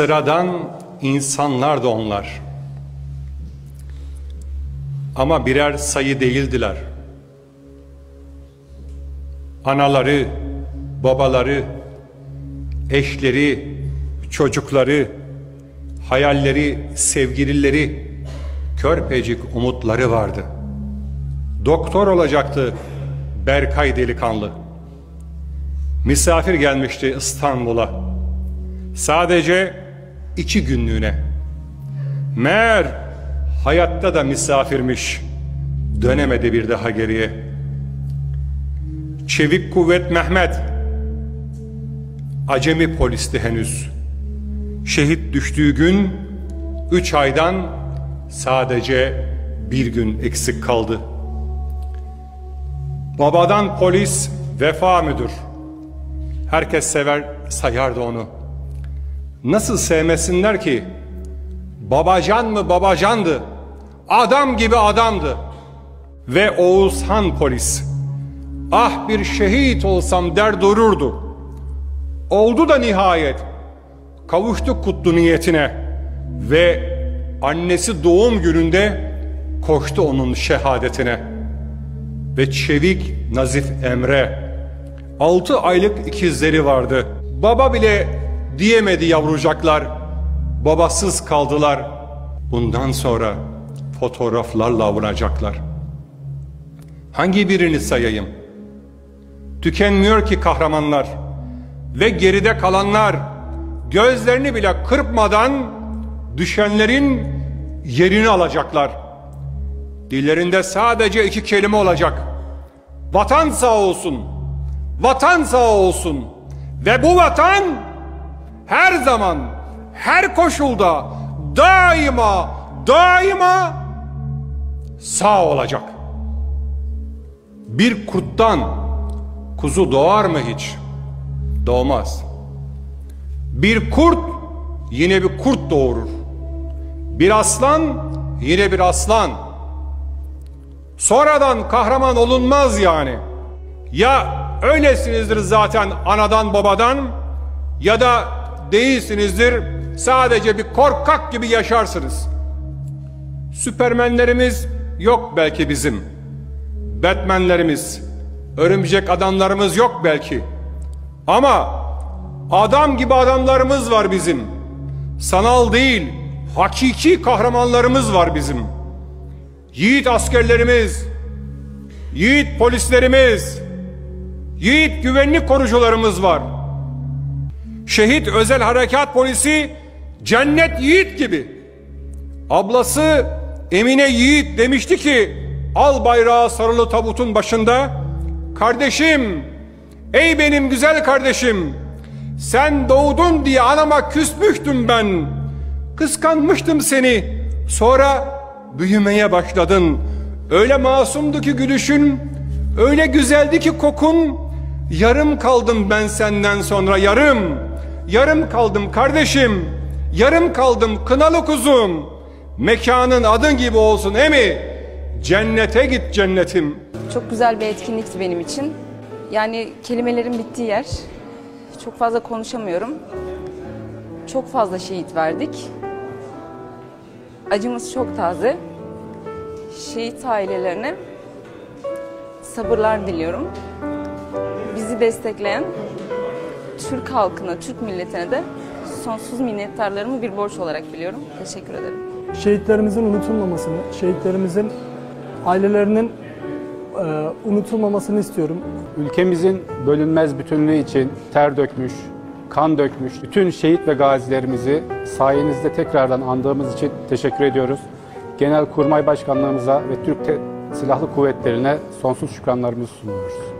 Sıradan insanlar da onlar. Ama birer sayı değildiler. Anaları, babaları, eşleri, çocukları, hayalleri, sevgilileri, körpecik umutları vardı. Doktor olacaktı Berkay delikanlı. Misafir gelmişti İstanbul'a. Sadece iki günlüğüne. Meğer hayatta da misafirmiş. Dönemedi bir daha geriye. Çevik kuvvet Mehmet. Acemi polisti henüz. Şehit düştüğü gün üç aydan sadece bir gün eksik kaldı. Babadan polis vefa müdür. Herkes sever sayardı onu. Nasıl sevmesinler ki? Babacan mı babacandı. Adam gibi adamdı. Ve Oğuzhan polis. Ah bir şehit olsam der dururdu. Oldu da nihayet. Kavuştu kutlu niyetine. Ve annesi doğum gününde koştu onun şehadetine. Ve çevik Nazif Emre. Altı aylık ikizleri vardı. Baba bile diyemedi yavrucaklar. Babasız kaldılar. Bundan sonra fotoğraflarla avunacaklar. Hangi birini sayayım? Tükenmiyor ki kahramanlar ve geride kalanlar gözlerini bile kırpmadan düşenlerin yerini alacaklar. Dillerinde sadece iki kelime olacak. Vatan sağ olsun. Vatan sağ olsun. Ve bu vatan her zaman, her koşulda, daima, daima sağ olacak. Bir kurttan kuzu doğar mı hiç? Doğmaz. Bir kurt yine bir kurt doğurur. Bir aslan yine bir aslan. Sonradan kahraman olunmaz yani. Ya öylesinizdir zaten anadan babadan ya da değilsinizdir sadece bir korkak gibi yaşarsınız. Süpermenlerimiz yok belki bizim. Batmanlerimiz, örümcek adamlarımız yok belki. Ama adam gibi adamlarımız var bizim. Sanal değil, hakiki kahramanlarımız var bizim. Yiğit askerlerimiz, yiğit polislerimiz, yiğit güvenlik korucularımız var. Şehit özel harekat polisi cennet yiğit gibi. Ablası Emine Yiğit demişti ki al bayrağı sarılı tabutun başında. Kardeşim ey benim güzel kardeşim sen doğdun diye anama küsmüştüm ben. Kıskanmıştım seni. Sonra büyümeye başladın. Öyle masumdu ki gülüşün öyle güzeldi ki kokun. Yarım kaldım ben senden sonra yarım yarım kaldım kardeşim yarım kaldım kınalı kuzum mekanın adın gibi olsun emi cennete git cennetim Çok güzel bir etkinlikti benim için. Yani kelimelerin bittiği yer. Çok fazla konuşamıyorum. Çok fazla şehit verdik. Acımız çok taze. Şehit ailelerine sabırlar diliyorum. Bizi destekleyen Türk halkına, Türk milletine de sonsuz minnettarlarımı bir borç olarak biliyorum. Teşekkür ederim. şehitlerimizin unutulmamasını, şehitlerimizin ailelerinin e, unutulmamasını istiyorum. Ülkemizin bölünmez bütünlüğü için ter dökmüş, kan dökmüş bütün şehit ve gazilerimizi sayenizde tekrardan andığımız için teşekkür ediyoruz. Genelkurmay Başkanlığımıza ve Türk Silahlı Kuvvetlerine sonsuz şükranlarımızı sunuyoruz.